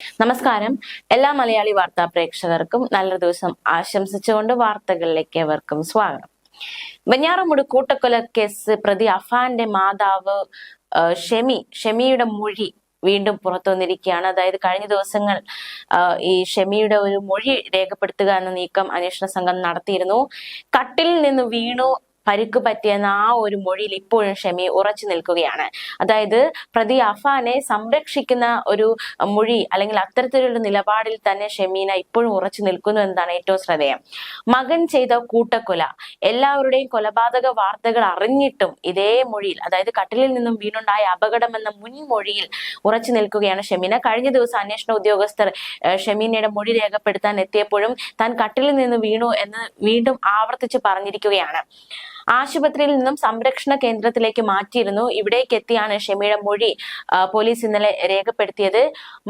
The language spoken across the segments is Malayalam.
നമസ്കാരം. എല്ലാ മലയാളി വാർത്താ പ്രേക്ഷകർക്കും നല്ല ദിവസം ആശംസിച്ചുകൊണ്ട് വാർത്തകളിലേക്ക് ഏവർക്കും സ്വാഗതം. വെഞ്ഞാറമൂട് കൂട്ടക്കൊല കേസ് പ്രതി അഫാന്റെ മാതാവ് ഷെമി ഷെമിയുടെ മൊഴി വീണ്ടും പുറത്തു വന്നിരിക്കുകയാണ് അതായത് കഴിഞ്ഞ ദിവസങ്ങൾ ഈ ഷെമിയുടെ ഒരു മൊഴി രേഖപ്പെടുത്തുക എന്ന നീക്കം അന്വേഷണ സംഘം നടത്തിയിരുന്നു. കട്ടിൽ നിന്ന് വീണു പരിക്ക് പറ്റിയെന്ന ആ ഒരു മൊഴിയിൽ ഇപ്പോഴും ഷമി ഉറച്ചു നിൽക്കുകയാണ്. അതായത് പ്രതി അഫാനെ സംരക്ഷിക്കുന്ന ഒരു മൊഴി അല്ലെങ്കിൽ അത്തരത്തിലുള്ള നിലപാടിൽ തന്നെ ഷെമീന ഇപ്പോഴും ഉറച്ചു നിൽക്കുന്നു എന്നതാണ് ഏറ്റവും ശ്രദ്ധേയം. മകൻ ചെയ്ത കൂട്ടക്കൊല എല്ലാവരുടെയും കൊലപാതക വാർത്തകൾ അറിഞ്ഞിട്ടും ഇതേ മൊഴിയിൽ അതായത് കട്ടിലിൽ നിന്നും വീണുണ്ടായ അപകടം എന്ന മുൻമൊഴിയിൽ ഉറച്ചു നിൽക്കുകയാണ് ഷെമീന. കഴിഞ്ഞ ദിവസം അന്വേഷണ ഉദ്യോഗസ്ഥർ ഷെമീനയുടെ മൊഴി രേഖപ്പെടുത്താൻ എത്തിയപ്പോഴും താൻ കട്ടിലിൽ നിന്ന് വീണു എന്ന് വീണ്ടും ആവർത്തിച്ച് പറഞ്ഞിരിക്കുകയാണ്. ആശുപത്രിയിൽ നിന്നും സംരക്ഷണ കേന്ദ്രത്തിലേക്ക് മാറ്റിയിരുന്നു. ഇവിടേക്ക് എത്തിയാണ് ഷെമിയുടെ മൊഴി പോലീസ് ഇന്നലെ രേഖപ്പെടുത്തിയത്.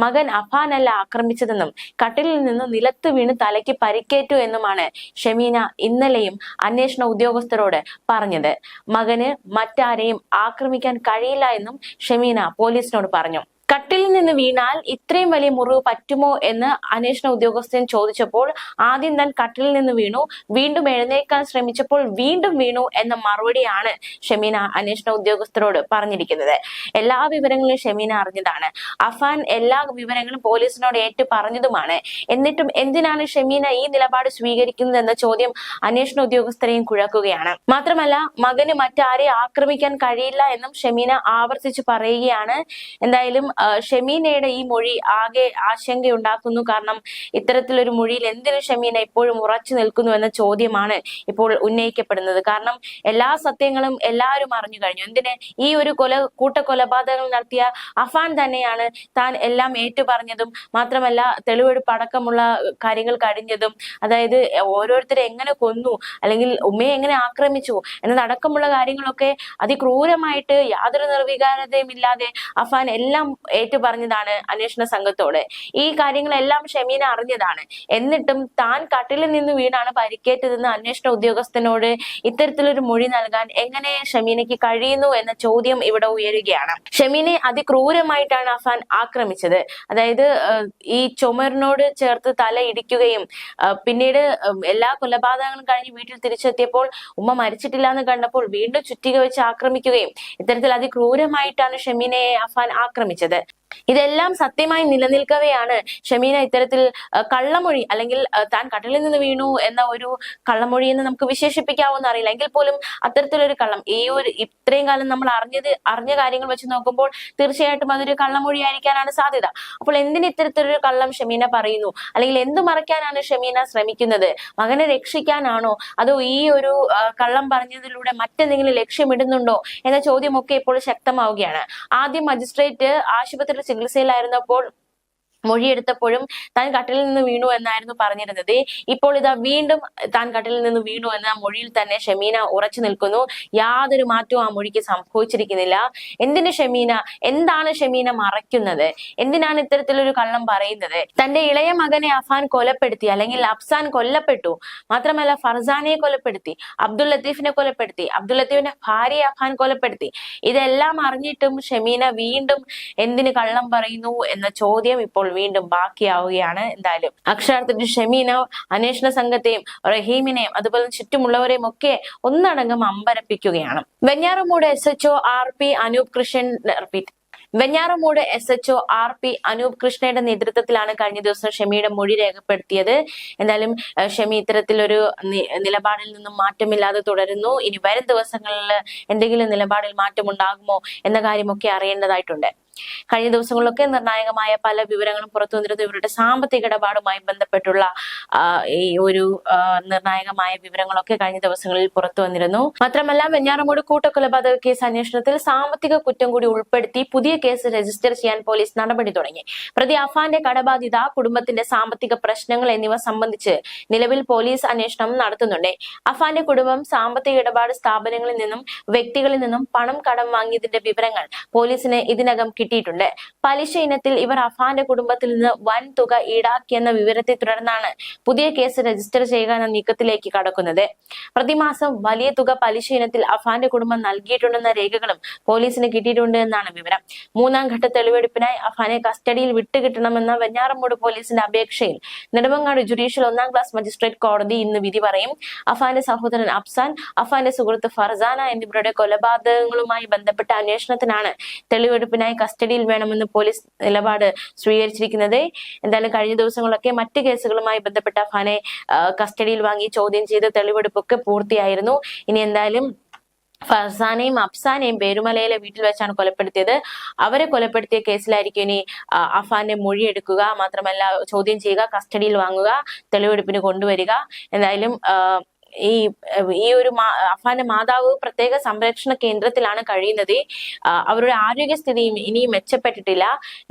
മകൻ അഫാനല്ല ആക്രമിച്ചതെന്നും കട്ടിലിൽ നിന്ന് നിലത്ത് വീണ് തലയ്ക്ക് പരിക്കേറ്റു എന്നുമാണ് ഷമീന ഇന്നലെയും അന്വേഷണ ഉദ്യോഗസ്ഥരോട് പറഞ്ഞത്. മകന് മറ്റാരെയും ആക്രമിക്കാൻ കഴിയില്ല എന്നും ഷമീന പോലീസിനോട് പറഞ്ഞു. കട്ടിലിൽ നിന്ന് വീണാൽ ഇത്രയും വലിയ മുറിവ് പറ്റുമോ എന്ന് അന്വേഷണ ഉദ്യോഗസ്ഥൻ ചോദിച്ചപ്പോൾ ആദ്യം താൻ കട്ടിലിൽ നിന്ന് വീണു വീണ്ടും എഴുന്നേൽക്കാൻ ശ്രമിച്ചപ്പോൾ വീണ്ടും വീണു എന്ന മറുപടിയാണ് ഷെമീന അന്വേഷണ ഉദ്യോഗസ്ഥരോട് പറഞ്ഞിരിക്കുന്നത്. എല്ലാ വിവരങ്ങളും ഷെമീന അറിഞ്ഞതാണ്. അഫാൻ എല്ലാ വിവരങ്ങളും പോലീസിനോട് ഏറ്റു പറഞ്ഞതുമാണ്. എന്നിട്ടും എന്തിനാണ് ഷെമീന ഈ നിലപാട് സ്വീകരിക്കുന്നത് എന്ന ചോദ്യം അന്വേഷണ ഉദ്യോഗസ്ഥരെയും കുഴക്കുകയാണ്. മാത്രമല്ല മകന് മറ്റാരെ ആക്രമിക്കാൻ കഴിയില്ല എന്നും ഷെമീന ആവർത്തിച്ചു പറയുകയാണ്. എന്തായാലും ഷെമീനയുടെ ഈ മൊഴി ആകെ ആശങ്കയുണ്ടാക്കുന്നു. കാരണം ഇത്തരത്തിലൊരു മൊഴിയിൽ എന്തിനു ഷെമീന ഇപ്പോഴും ഉറച്ചു നിൽക്കുന്നു എന്ന ചോദ്യമാണ് ഇപ്പോൾ ഉന്നയിക്കപ്പെടുന്നത്. കാരണം എല്ലാ സത്യങ്ങളും എല്ലാവരും അറിഞ്ഞു കഴിഞ്ഞു. എന്തിന് ഈ ഒരു കൊല കൂട്ടക്കൊലപാതകങ്ങൾ നടത്തിയ അഫാൻ തന്നെയാണ് താൻ എല്ലാം ഏറ്റുപറഞ്ഞതും മാത്രമല്ല തെളിവെടുപ്പ് അടക്കമുള്ള കാര്യങ്ങൾ കഴിഞ്ഞതും അതായത് ഓരോരുത്തരെ എങ്ങനെ കൊന്നു അല്ലെങ്കിൽ ഉമ്മയെ എങ്ങനെ ആക്രമിച്ചു എന്നതടക്കമുള്ള കാര്യങ്ങളൊക്കെ അതിക്രൂരമായിട്ട് യാതൊരു നിർവികാരതയും ഇല്ലാതെ അഫാൻ എല്ലാം ഏറ്റു പറഞ്ഞതാണ് അന്വേഷണ സംഘത്തോട്. ഈ കാര്യങ്ങളെല്ലാം ഷെമീന അറിഞ്ഞതാണ്. എന്നിട്ടും താൻ കട്ടിലിൽ നിന്ന് വീണാണ് പരിക്കേറ്റതെന്ന് അന്വേഷണ ഉദ്യോഗസ്ഥനോട് ഇത്തരത്തിലൊരു മൊഴി നൽകാൻ എങ്ങനെ ഷമീനയ്ക്ക് കഴിയുന്നു എന്ന ചോദ്യം ഇവിടെ ഉയരുകയാണ്. ഷമീനെ അതിക്രൂരമായിട്ടാണ് അഫാൻ ആക്രമിച്ചത്. അതായത് ഈ ചുമരിനോട് ചേർത്ത് തല ഇടിക്കുകയും പിന്നീട് എല്ലാ കൊലപാതകങ്ങളും കഴിഞ്ഞ് വീട്ടിൽ തിരിച്ചെത്തിയപ്പോൾ ഉമ്മ മരിച്ചിട്ടില്ല എന്ന് കണ്ടപ്പോൾ വീണ്ടും ചുറ്റിക വെച്ച് ആക്രമിക്കുകയും ഇത്തരത്തിൽ അതിക്രൂരമായിട്ടാണ് ഷെമീനയെ അഫാൻ ആക്രമിച്ചത്. it. ഇതെല്ലാം സത്യമായി നിലനിൽക്കവെയാണ്. ഷമീന ഇത്തരത്തിൽ കള്ളമൊഴി അല്ലെങ്കിൽ താൻ കടലിൽ നിന്ന് വീണു എന്ന ഒരു കള്ളമൊഴി എന്ന് നമുക്ക് വിശേഷിപ്പിക്കാവുന്ന അറിയില്ല. എങ്കിൽ പോലും അത്തരത്തിലൊരു കള്ളം ഈ ഒരു ഇത്രയും കാലം നമ്മൾ അറിഞ്ഞത് അറിഞ്ഞ കാര്യങ്ങൾ വെച്ച് നോക്കുമ്പോൾ തീർച്ചയായിട്ടും അതൊരു കള്ളമൊഴി ആയിരിക്കാനാണ് സാധ്യത. അപ്പോൾ എന്തിന് ഇത്തരത്തിലൊരു കള്ളം ഷമീന പറയുന്നു? അല്ലെങ്കിൽ എന്ത് മറയ്ക്കാനാണ് ഷമീന ശ്രമിക്കുന്നത്? മകനെ രക്ഷിക്കാനാണോ? അതോ ഈ ഒരു കള്ളം പറഞ്ഞതിലൂടെ മറ്റെന്തെങ്കിലും ലക്ഷ്യമിടുന്നുണ്ടോ? എന്ന ചോദ്യമൊക്കെ ഇപ്പോൾ ശക്തമാവുകയാണ്. ആദ്യം മജിസ്ട്രേറ്റ് ആശുപത്രിയിൽ ചികിത്സയിലായിരുന്നപ്പോൾ മൊഴിയെടുത്തപ്പോഴും താൻ കട്ടിലിൽ നിന്ന് വീണു എന്നായിരുന്നു പറഞ്ഞിരുന്നത്. ഇപ്പോൾ ഇതാ വീണ്ടും താൻ കട്ടിലിൽ നിന്ന് വീണു എന്ന മൊഴിയിൽ തന്നെ ഷമീന ഉറച്ചു നിൽക്കുന്നു. യാതൊരു മാറ്റവും ആ മൊഴിക്ക് സംഭവിച്ചിരിക്കുന്നില്ല. എന്തിന് ഷമീന? എന്താണ് ഷമീന മറയ്ക്കുന്നത്? എന്തിനാണ് ഇത്തരത്തിലൊരു കള്ളം പറയുന്നത്? തന്റെ ഇളയ മകനെ അഫാൻ കൊലപ്പെടുത്തി അല്ലെങ്കിൽ അഫ്സാൻ കൊല്ലപ്പെട്ടു. മാത്രമല്ല ഫർസാനെ കൊലപ്പെടുത്തി അബ്ദുൽ ലത്തീഫിനെ കൊലപ്പെടുത്തി അബ്ദുൽ ലത്തീഫിന്റെ ഭാര്യയെ അഫാൻ കൊലപ്പെടുത്തി. ഇതെല്ലാം അറിഞ്ഞിട്ടും ഷമീന വീണ്ടും എന്തിന് കള്ളം പറയുന്നു എന്ന ചോദ്യം ഇപ്പോൾ വീണ്ടും ബാക്കിയാവുകയാണ് എന്തായാലും. അക്ഷരാർത്ഥത്തിൽ ഷമീന അന്വേഷണ സംഘത്തെയും റഹീമിനെയും അതുപോലെ ചുറ്റുമുള്ളവരെയും ഒക്കെ ഒന്നടങ്കം അമ്പരപ്പിക്കുകയാണ്. Venjaramoodu S H O R P Anoop Krishnan repeat Venjaramoodu S H O R P Anoop കൃഷ്ണയുടെ നേതൃത്വത്തിലാണ് കഴിഞ്ഞ ദിവസം ഷമിയുടെ മൊഴി രേഖപ്പെടുത്തിയത്. എന്തായാലും ഷമി ഇത്തരത്തിലൊരു നിലപാടിൽ നിന്നും മാറ്റമില്ലാതെ തുടരുന്നു. ഇനി വരും ദിവസങ്ങളിൽ എന്തെങ്കിലും നിലപാടിൽ മാറ്റമുണ്ടാകുമോ എന്ന കാര്യമൊക്കെ അറിയേണ്ടതായിട്ടുണ്ട്. കഴിഞ്ഞ ദിവസങ്ങളിലൊക്കെ നിർണായകമായ പല വിവരങ്ങളും പുറത്തു വന്നിരുന്നു. ഇവരുടെ സാമ്പത്തിക ഇടപാടുമായി ബന്ധപ്പെട്ടുള്ള ഈ ഒരു നിർണായകമായ വിവരങ്ങളൊക്കെ കഴിഞ്ഞ ദിവസങ്ങളിൽ പുറത്തു വന്നിരുന്നു. മാത്രമല്ല വെഞ്ഞാറമൂട് കൂട്ടക്കൊലപാതക കേസ് അന്വേഷണത്തിൽ സാമ്പത്തിക കുറ്റം കൂടി ഉൾപ്പെടുത്തി പുതിയ കേസ് രജിസ്റ്റർ ചെയ്യാൻ പോലീസ് നടപടി തുടങ്ങി. പ്രതി അഫാന്റെ കടബാധ്യത കുടുംബത്തിന്റെ സാമ്പത്തിക പ്രശ്നങ്ങൾ എന്നിവ സംബന്ധിച്ച് നിലവിൽ പോലീസ് അന്വേഷണം നടത്തുന്നുണ്ട്. അഫാന്റെ കുടുംബം സാമ്പത്തിക ഇടപാട് സ്ഥാപനങ്ങളിൽ നിന്നും വ്യക്തികളിൽ നിന്നും പണം കടം വാങ്ങിയതിന്റെ വിവരങ്ങൾ പോലീസിന് ഇതിനകം കിട്ടിയിട്ടുണ്ട്. പലിശ ഇനത്തിൽ ഇവർ അഫാന്റെ കുടുംബത്തിൽ നിന്ന് വൻ തുക ഈടാക്കിയെന്ന വിവരത്തെ തുടർന്നാണ് പുതിയ കേസ് രജിസ്റ്റർ ചെയ്യുക എന്ന നീക്കത്തിലേക്ക് കടക്കുന്നത്. പ്രതിമാസം വലിയ തുക പലിശ ഇനത്തിൽ അഫാന്റെ കുടുംബം നൽകിയിട്ടുണ്ടെന്ന രേഖകളും പോലീസിന് കിട്ടിയിട്ടുണ്ട് എന്നാണ് വിവരം. മൂന്നാം ഘട്ട തെളിവെടുപ്പിനായി അഫാനെ കസ്റ്റഡിയിൽ വിട്ടുകിട്ടണമെന്ന വെഞ്ഞാറമ്മൂട് പോലീസിന്റെ അപേക്ഷയിൽ നെടുമങ്ങാട് ജുഡീഷ്യൽ ഒന്നാം ക്ലാസ് മജിസ്ട്രേറ്റ് കോടതി ഇന്ന് വിധി പറയും. അഫാന്റെ സഹോദരൻ അഫ്സാൻ അഫാന്റെ സുഹൃത്ത് ഫർസാന എന്നിവരുടെ കൊലപാതകങ്ങളുമായി ബന്ധപ്പെട്ട അന്വേഷണത്തിനാണ് തെളിവെടുപ്പിനായി കസ്റ്റഡിയിൽ വേണമെന്ന് പോലീസ് നിലപാട് സ്വീകരിച്ചിരിക്കുന്നത്. എന്തായാലും കഴിഞ്ഞ ദിവസങ്ങളൊക്കെ മറ്റ് കേസുകളുമായി ബന്ധപ്പെട്ട ഫാനെ കസ്റ്റഡിയിൽ വാങ്ങി ചോദ്യം ചെയ്ത് തെളിവെടുപ്പൊക്കെ പൂർത്തിയായിരുന്നു. ഇനി എന്തായാലും ഫർസാനെയും അഫ്സാനെയും പേരുമലയിലെ വീട്ടിൽ വെച്ചാണ് കൊലപ്പെടുത്തിയത്. അവരെ കൊലപ്പെടുത്തിയ കേസിലായിരിക്കും ഇനി അഫാനെ അഫാന്റെ മൊഴി എടുക്കുക. മാത്രമല്ല ചോദ്യം ചെയ്യുക കസ്റ്റഡിയിൽ വാങ്ങുക തെളിവെടുപ്പിന് കൊണ്ടുവരിക. എന്തായാലും ഈ ഈ ഒരു അഫാന്റെ മാതാവ് പ്രത്യേക സംരക്ഷണ കേന്ദ്രത്തിലാണ് കഴിയുന്നത്. അവരുടെ ആരോഗ്യസ്ഥിതിയും ഇനിയും മെച്ചപ്പെട്ടിട്ടില്ല.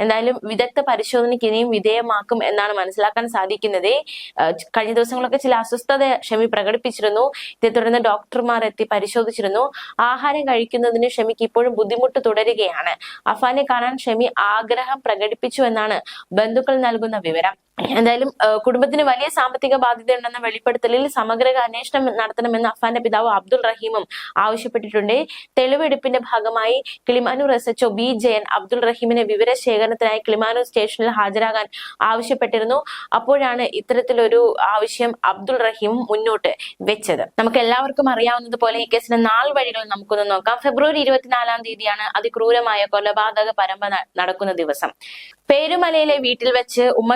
എന്തായാലും വിദഗ്ധ പരിശോധനയ്ക്ക് ഇനിയും വിധേയമാക്കും എന്നാണ് മനസ്സിലാക്കാൻ സാധിക്കുന്നത്. കഴിഞ്ഞ ദിവസങ്ങളൊക്കെ ചില അസ്വസ്ഥത ഷമി പ്രകടിപ്പിച്ചിരുന്നു. ഇതേ തുടർന്ന് ഡോക്ടർമാർ എത്തി പരിശോധിച്ചിരുന്നു. ആഹാരം കഴിക്കുന്നതിന് ഷമിക്ക് ഇപ്പോഴും ബുദ്ധിമുട്ട് തുടരുകയാണ്. അഫാനെ കാണാൻ ഷമി ആഗ്രഹം പ്രകടിപ്പിച്ചു എന്നാണ് ബന്ധുക്കൾ നൽകുന്ന വിവരം. എന്തായാലും കുടുംബത്തിന് വലിയ സാമ്പത്തിക ബാധ്യത ഉണ്ടെന്ന വെളിപ്പെടുത്തലിൽ സമഗ്ര അന്വേഷണം നടത്തണമെന്ന് അഫാന്റെ പിതാവ് അബ്ദുൾ റഹീമും ആവശ്യപ്പെട്ടിട്ടുണ്ട്. തെളിവെടുപ്പിന്റെ ഭാഗമായി Kilimanoor S H O B Jayan Abdul റഹീമിനെ വിവരശേഖരണത്തിനായി കിളിമാനൂർ സ്റ്റേഷനിൽ ഹാജരാകാൻ ആവശ്യപ്പെട്ടിരുന്നു. അപ്പോഴാണ് ഇത്തരത്തിലൊരു ആവശ്യം അബ്ദുൾ റഹീം മുന്നോട്ട് വെച്ചത്. നമുക്ക് എല്ലാവർക്കും അറിയാവുന്നത് പോലെ ഈ കേസിന്റെ നാല് വഴികൾ നമുക്കൊന്ന് നോക്കാം. ഫെബ്രുവരി ഇരുപത്തിനാലാം തീയതിയാണ് അതിക്രൂരമായ കൊലപാതക പരമ്പ നടക്കുന്ന ദിവസം. പേരുമലയിലെ വീട്ടിൽ വെച്ച് ഉമ്മ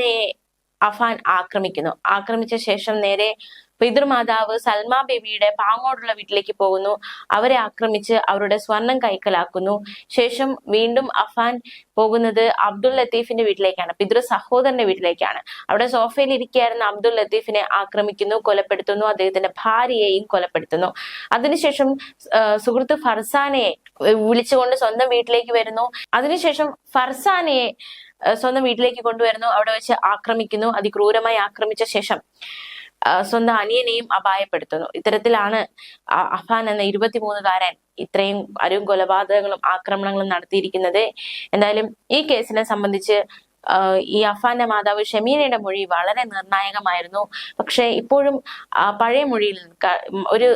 ഷമീനെ അഫാൻ ആക്രമിക്കുന്നു. ആക്രമിച്ച ശേഷം നേരെ പിതൃമാതാവ് സൽമ ബേബിയുടെ പാങ്ങോടുള്ള വീട്ടിലേക്ക് പോകുന്നു. അവരെ ആക്രമിച്ച് അവരുടെ സ്വർണം കൈക്കലാക്കുന്നു. ശേഷം വീണ്ടും അഫാൻ പോകുന്നത് അബ്ദുൾ ലത്തീഫിന്റെ വീട്ടിലേക്കാണ്. പിതൃ സഹോദരന്റെ വീട്ടിലേക്കാണ്. അവിടെ സോഫയിൽ ഇരിക്കുകയായിരുന്ന അബ്ദുൾ ലത്തീഫിനെ ആക്രമിക്കുന്നു കൊലപ്പെടുത്തുന്നു അദ്ദേഹത്തിന്റെ ഭാര്യയെയും കൊലപ്പെടുത്തുന്നു. അതിനുശേഷം സുഹൃത്ത് ഫർസാനയെ വിളിച്ചുകൊണ്ട് സ്വന്തം വീട്ടിലേക്ക് വരുന്നു. അതിനുശേഷം ഫർസാനയെ സ്വന്തം വീട്ടിലേക്ക് കൊണ്ടുവരുന്നു. അവിടെ വെച്ച് ആക്രമിക്കുന്നു. അതിക്രൂരമായി ആക്രമിച്ച ശേഷം സ്വന്തം അനിയനെയും അപായപ്പെടുത്തുന്നു. ഇത്തരത്തിലാണ് അഫാൻ എന്ന ഇരുപത്തിമൂന്നുകാരൻ ഇത്രയും അരും കൊലപാതകങ്ങളും ആക്രമണങ്ങളും നടത്തിയിരിക്കുന്നത്. എന്തായാലും ഈ കേസിനെ സംബന്ധിച്ച് ഈ അഫാന്റെ മാതാവ് ഷമീനയുടെ മൊഴി വളരെ നിർണായകമായിരുന്നു. പക്ഷെ ഇപ്പോഴും പഴയ മൊഴിയിൽ ഒരു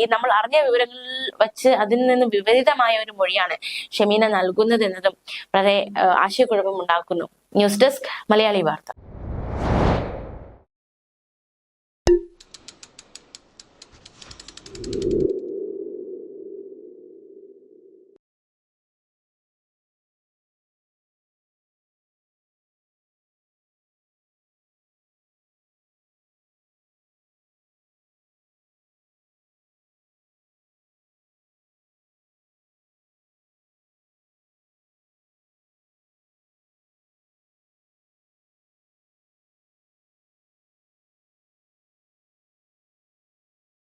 ഈ നമ്മൾ അറിഞ്ഞ വിവരങ്ങളിൽ വച്ച് അതിൽ നിന്ന് വിപരീതമായ ഒരു മൊഴിയാണ് ഷമീന നൽകുന്നത് എന്നതും വളരെ ആശയക്കുഴപ്പം ഉണ്ടാക്കുന്നു. ന്യൂസ് ഡെസ്ക് മലയാളി വാർത്ത.